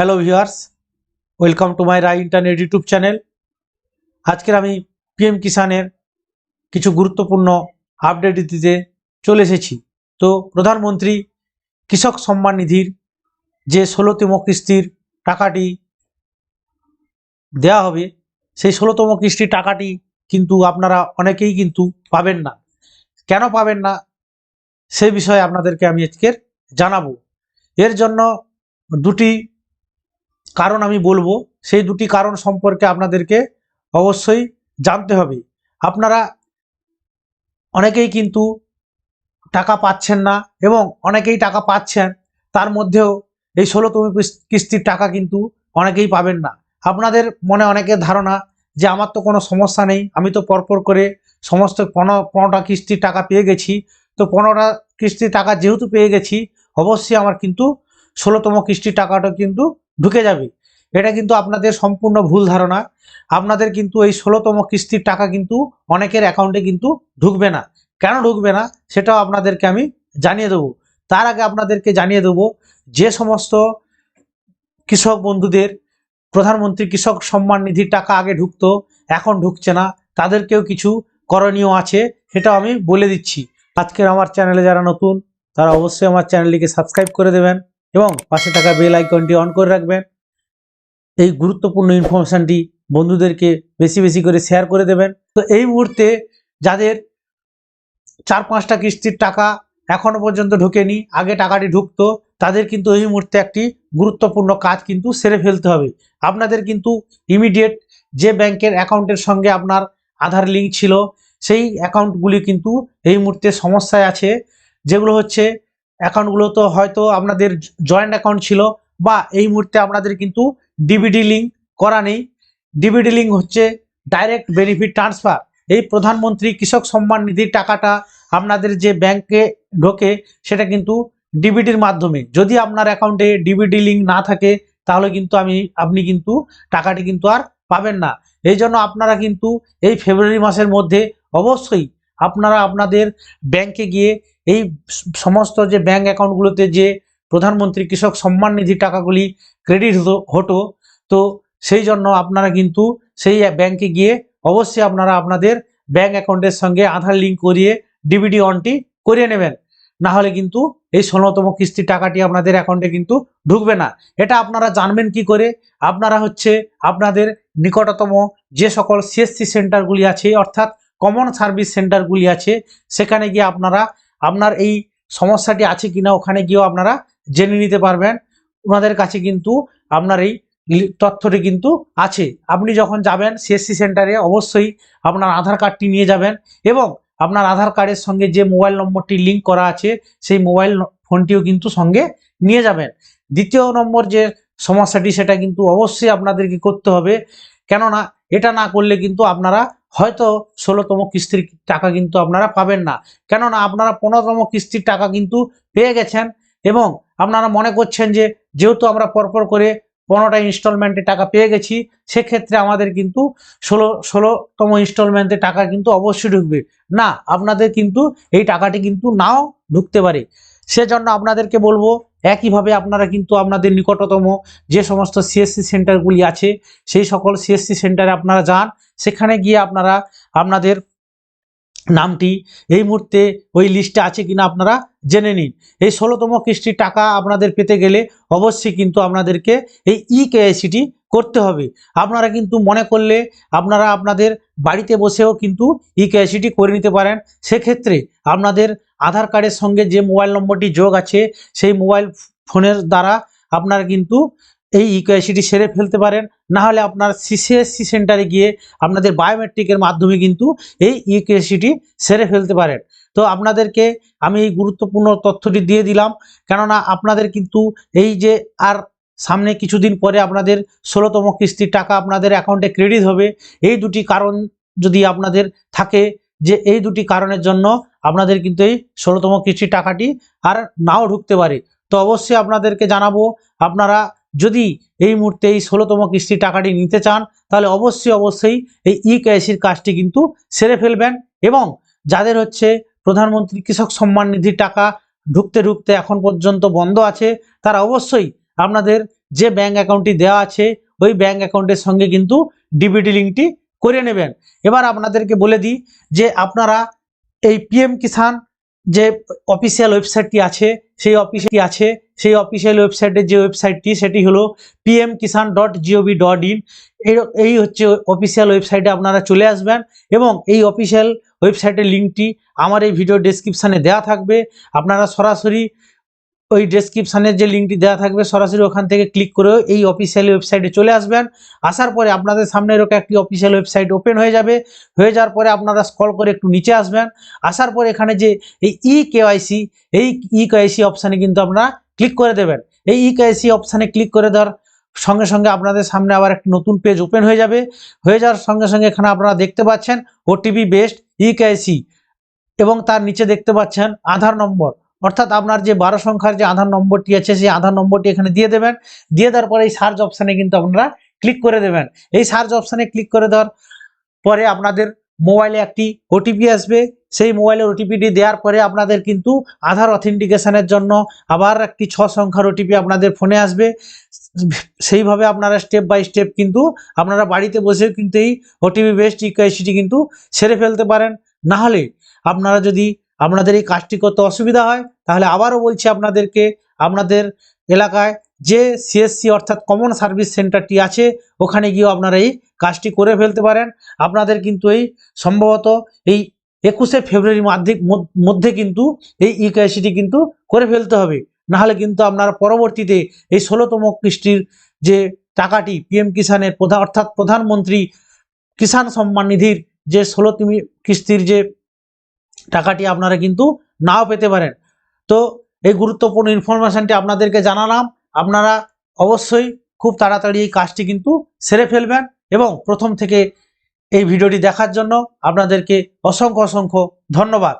Hello viewers welcome to my Rai internet YouTube channel আজকের আমি PM কিষানের কিছু গুরুত্বপূর্ণ আপডেট দিতে চলে এসেছি। তো প্রধানমন্ত্রী কৃষক সম্মান নিধির যে ষোলোতম কিস্তির টাকাটি দেওয়া হবে, সেই ষোলোতম কিস্তির টাকাটি কিন্তু আপনারা অনেকেই কিন্তু পাবেন না। কেন পাবেন না? সেই বিষয়ে আপনাদেরকে আমি আজকের জানাব। এর জন্য দুটি কারণ আমি বলব, সেই দুটি কারণ সম্পর্কে আপনাদেরকে অবশ্যই জানতে হবে। আপনারা অনেকেই কিন্তু টাকা পাচ্ছেন না এবং অনেকেই টাকা পাচ্ছেন, তার মধ্যেও এই ষোলোতম কিস্তির টাকা কিন্তু অনেকেই পাবেন না। আপনাদের মনে অনেকের ধারণা যে আমার তো কোনো সমস্যা নেই, আমি তো পরপর করে সমস্ত পনেরো, পনেরোটা কিস্তির টাকা পেয়ে গেছি। তো পনেরোটা কিস্তির টাকা যেহেতু পেয়ে গেছি, অবশ্যই আমার কিন্তু ষোলোতম কিস্তির টাকাটা কিন্তু ঢুকে যাবে। এটা কিন্তু আপনাদের সম্পূর্ণ ভুল ধারণা। আপনাদের কিন্তু এই ষোলোতম কিস্তির টাকা কিন্তু অনেকের অ্যাকাউন্টে কিন্তু ঢুকবে না। কেন ঢুকবে না? সেটাও আপনাদেরকে আমি জানিয়ে দেবো। তার আগে আপনাদেরকে জানিয়ে দেবো, যে সমস্ত কৃষক বন্ধুদের, প্রধানমন্ত্রী কৃষক সম্মান নিধির টাকা আগে ঢুকতো, এখন ঢুকছে না, তাদেরকেও কিছু করণীয় আছে, সেটাও আমি বলে দিচ্ছি। আজকের আমার চ্যানেলে যারা নতুন, তারা অবশ্যই আমার চ্যানেলটিকে সাবস্ক্রাইব করে দেবেন। এবং পাশে থাকা বেল আইকনটি অন করে রাখবেন। এই গুরুত্বপূর্ণ ইনফরমেশনটি বন্ধুদেরকে বেশি বেশি করে শেয়ার করে দেবেন। তো এই মুহূর্তে যাদের চার পাঁচটা কিস্তির টাকা এখনও পর্যন্ত ঢোকেনি, আগে টাকাটি ঢুকতো, তাদের কিন্তু এই মুহূর্তে একটি গুরুত্বপূর্ণ কাজ কিন্তু সেরে ফেলতে হবে। আপনাদের কিন্তু ইমিডিয়েট যে ব্যাংকের অ্যাকাউন্টের সঙ্গে আপনার আধার লিঙ্ক ছিল, সেই অ্যাকাউন্টগুলি কিন্তু এই মুহূর্তে সমস্যায় আছে, যেগুলো হচ্ছে অ্যাকাউন্টগুলো তো হয়তো আপনাদের জয়েন্ট অ্যাকাউন্ট ছিল, বা এই মুহূর্তে আপনাদের কিন্তু ডিবিডি লিঙ্ক করা নেই। ডিবিডি লিঙ্ক হচ্ছে ডাইরেক্ট বেনিফিট ট্রান্সফার এই প্রধানমন্ত্রী কৃষক সম্মান নিধির টাকাটা আপনাদের যে ব্যাংকে ঢোকে, সেটা কিন্তু ডিবিডির মাধ্যমে। যদি আপনার অ্যাকাউন্টে ডিবিডি লিঙ্ক না থাকে, তাহলে কিন্তু আমি, আপনি কিন্তু টাকাটি কিন্তু আর পাবেন না। এই জন্য আপনারা কিন্তু এই ফেব্রুয়ারি মাসের মধ্যে অবশ্যই আপনারা আপনাদের ব্যাংকে গিয়ে এই সমস্ত যে ব্যাংক অ্যাকাউন্টগুলোতে যে প্রধানমন্ত্রী কৃষক সম্মান নিধি টাকাগুলি ক্রেডিট হতো তো সেই জন্য আপনারা কিন্তু সেই ব্যাংকে গিয়ে অবশ্যই আপনারা আপনাদের ব্যাংক অ্যাকাউন্টের সঙ্গে আধার লিঙ্ক করিয়ে ডিবিডি অনটি করিয়ে নেবেন। না হলে কিন্তু এই ষোলোতম কিস্তির টাকাটি আপনাদের অ্যাকাউন্টে কিন্তু ঢুকবে না। এটা আপনারা জানবেন কি করে? আপনারা হচ্ছে আপনাদের নিকটতম যে সকল সিএসসি সেন্টারগুলি আছে, অর্থাৎ কমন সার্ভিস সেন্টারগুলি আছে, সেখানে গিয়ে আপনারা আপনার এই সমস্যাটি আছে কিনা ওখানে গিয়েও আপনারা জেনে নিতে পারবেন। ওনাদের কাছে কিন্তু আপনার এই তথ্যটি কিন্তু আছে। আপনি যখন যাবেন সিএসসি সেন্টারে অবশ্যই আপনার আধার কার্ডটি নিয়ে যাবেন এবং আপনার আধার কার্ডের সঙ্গে যে মোবাইল নম্বরটি লিঙ্ক করা আছে, সেই মোবাইল ফোনটিও কিন্তু সঙ্গে নিয়ে যাবেন। দ্বিতীয় নম্বর যে সমস্যাটি, সেটা কিন্তু অবশ্যই আপনাদেরকে করতে হবে। কেননা, এটা না করলে কিন্তু আপনারা হয়তো ষোলোতম কিস্তির টাকা কিন্তু আপনারা পাবেন না। কেননা আপনারা পনেরোতম কিস্তির টাকা কিন্তু পেয়ে গেছেন এবং আপনারা মনে করছেন যে, যেহেতু আমরা পরপর করে পনেরোটা ইনস্টলমেন্টে টাকা পেয়ে গেছি, সেক্ষেত্রে আমাদের কিন্তু ষোলো, ষোলোতম ইনস্টলমেন্টে টাকা কিন্তু অবশ্যই ঢুকবে। না, আপনাদের কিন্তু এই টাকাটি কিন্তু নাও ঢুকতে পারে। সেজন্য আপনাদেরকে বলব একইভাবে আপনারা কিন্তু আপনাদের নিকটতম যে সমস্ত সিএসসি সেন্টারগুলি আছে, সেই সকল সিএসসি সেন্টারে আপনারা যান। সেখানে গিয়ে আপনারা আপনাদের নামটি এই মুহূর্তে ওই লিস্টে আছে কিনা আপনারা জেনে নিন। এই ষোলোতম কিস্তির টাকা আপনাদের পেতে গেলে অবশ্যই কিন্তু আপনাদেরকে এই ই কেআইসিটি করতে হবে। আপনারা কিন্তু মনে করলে আপনারা আপনাদের বাড়িতে বসেও কিন্তু ই কেআইসিটি করে নিতে পারেন। সেক্ষেত্রে আপনাদের আধার কার্ডের সঙ্গে যে মোবাইল নম্বরটি যোগ আছে, সেই মোবাইল ফোনের দ্বারা আপনারা কিন্তু এই ইকেআইসিটি সেরে ফেলতে পারেন। না হলে আপনার সিসিএসসি সেন্টারে গিয়ে আপনাদের বায়োমেট্রিকের মাধ্যমে কিন্তু এই ইকেআইসিটি সেরে ফেলতে পারেন। তো আপনাদেরকে আমি এই গুরুত্বপূর্ণ তথ্যটি দিয়ে দিলাম। কেননা আপনাদের কিন্তু এই যে আর সামনে কিছুদিন পরে আপনাদের ষোলোতম কিস্তির টাকা আপনাদের অ্যাকাউন্টে ক্রেডিট হবে। এই দুটি কারণ যদি আপনাদের থাকে যে এই দুটি কারণের জন্য আপনাদের কিন্তু এই ষোলোতম কিস্তির টাকাটি আর নাও ঢুকতে পারে। তো অবশ্যই আপনাদেরকে জানাব, আপনারা যদি এই মুহূর্তে এই ষোলোতম কিস্তির টাকাটি নিতে চান, তাহলে অবশ্যই অবশ্যই এই ই কেআইসির কাজটি কিন্তু সেরে ফেলবেন এবং যাদের হচ্ছে প্রধানমন্ত্রী কৃষক সম্মান নিধির টাকা ঢুকতে ঢুকতে এখন পর্যন্ত বন্ধ আছে, তারা অবশ্যই আপনাদের যে ব্যাঙ্ক অ্যাকাউন্টটি দেওয়া আছে, ওই ব্যাঙ্ক অ্যাকাউন্টের সঙ্গে কিন্তু ডিবিটি লিঙ্কটি করে নেবেন। এবার আপনাদেরকে বলে দিই যে আপনারা এই পিএম কিষাণ যে অফিসিয়াল ওয়েবসাইটটি আছে, সেই অফিসটি আছে, সেই অফিসিয়াল ওয়েবসাইটের যে ওয়েবসাইটটি সেটি হলো PM Kisan dot GOV dot in এই হচ্ছে অফিসিয়াল ওয়েবসাইটে আপনারা চলে আসবেন এবং এই অফিসিয়াল ওয়েবসাইটের লিঙ্কটি আমার এই ভিডিও ডেসক্রিপশানে দেওয়া থাকবে। আপনারা সরাসরি ওই ডেসক্রিপশানের যে লিঙ্কটি দেওয়া থাকবে, সরাসরি ওখান থেকে ক্লিক করে এই অফিসিয়াল ওয়েবসাইটে চলে আসবেন। আসার পরে আপনাদের সামনে এরকম একটি অফিসিয়াল ওয়েবসাইট ওপেন হয়ে যাবে। হয়ে যাওয়ার পরে আপনারা স্ক্রল করে একটু নিচে আসবেন। আসার পরে এখানে যে এই ই কেওয়াইসি এই ই কেওয়াইসি অপশানে কিন্তু আপনারা ক্লিক করে দেবেন। এই ই কেওয়াইসি অপশানে ক্লিক করে দেওয়ার সঙ্গে সঙ্গে আপনাদের সামনে আবার একটি নতুন পেজ ওপেন হয়ে যাবে। হয়ে যাওয়ার সঙ্গে সঙ্গে এখানে আপনারা দেখতে পাচ্ছেন ওটিপি বেস্ট ই কেওয়াইসি এবং তার নিচে দেখতে পাচ্ছেন, আধার নম্বর। অর্থাৎ আপনার যে বারো সংখ্যার যে আধার নম্বরটি আছে, সেই আধার নম্বরটি এখানে দিয়ে দেবেন। দিয়ে দেওয়ার পরে এই সার্চ অপশানে কিন্তু আপনারা ক্লিক করে দেবেন। এই সার্চ অপশানে ক্লিক করে দেওয়ার পরে আপনাদের মোবাইলে একটি ওটিপি আসবে। সেই মোবাইলের ওটিপিটি দেওয়ার পরে আপনাদের কিন্তু আধার অথেন্টিকেশনের জন্য আবার একটি ছ সংখ্যার ওটিপি আপনাদের ফোনে আসবে। সেইভাবে আপনারা স্টেপ বাই স্টেপ কিন্তু আপনারা বাড়িতে বসে কিন্তু এই ওটিপি বেস্ট ইকাইসিটি কিন্তু সেরে ফেলতে পারেন। না হলে আপনারা যদি আপনাদের এই কাজটি করতে অসুবিধা হয়, তাহলে আবারও বলছি আপনাদেরকে, আপনাদের এলাকায় যে সিএসসি অর্থাৎ কমন সার্ভিস সেন্টারটি আছে, ওখানে গিয়েও আপনারা এই কাজটি করে ফেলতে পারেন। আপনাদের কিন্তু এই সম্ভবত এই একুশে ফেব্রুয়ারির মধ্যে মধ্যে কিন্তু এই ইকেআইসিটি কিন্তু করে ফেলতে হবে। নাহলে কিন্তু আপনারা পরবর্তীতে এই ষোলোতম কিস্তির যে টাকাটি পিএম কিষানের প্রধান অর্থাৎ প্রধানমন্ত্রী কিষাণ সম্মান নিধির যে ষোলোতম কিস্তির যে টাকাটি আপনারা কিন্তু নাও পেতে পারেন। তো এই গুরুত্বপূর্ণ ইনফরমেশানটি আপনাদেরকে জানালাম। আপনারা অবশ্যই খুব তাড়াতাড়ি এই কাজটি কিন্তু সেরে ফেলবেন এবং প্রথম থেকে এই ভিডিওটি দেখার জন্য আপনাদেরকে অসংখ্য অসংখ্য ধন্যবাদ।